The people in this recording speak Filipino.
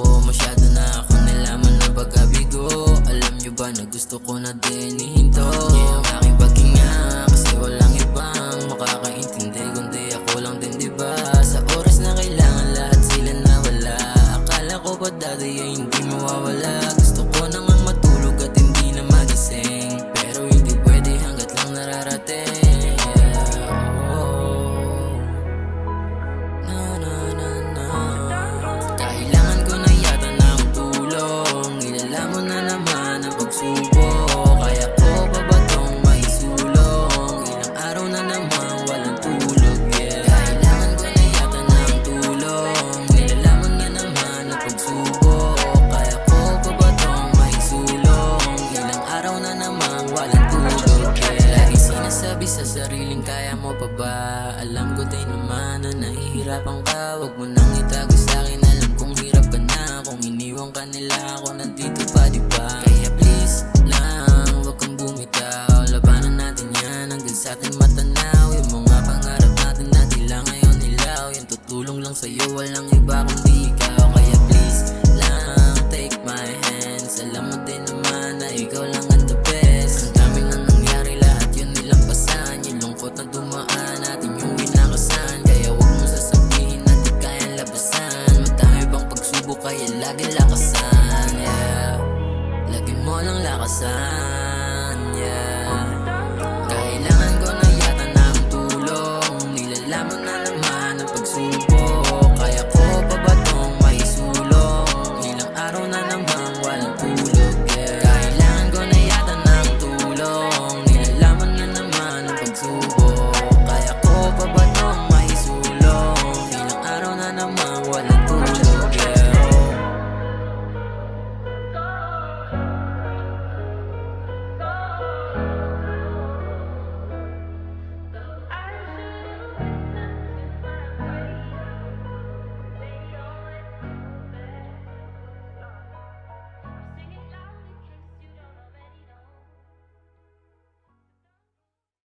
Masyado na ako nilaman na bagabigo Alam nyo ba na gusto ko na din ihinto? kaya mo pa ba? Alam ko din naman na nahihirapan ka. Huwag mo nang itago sa'kin, alam kong hirap ka na. Kung iniwan ka nila ako, nandito pa di ba? Kaya please lang, huwag kang bumitaw. Labanan natin yan hanggang sa'ting matanaw. Yung mga pangarap natin na tila ngayon nilaw. Yung tutulong lang sa'yo, walang iba kundi never.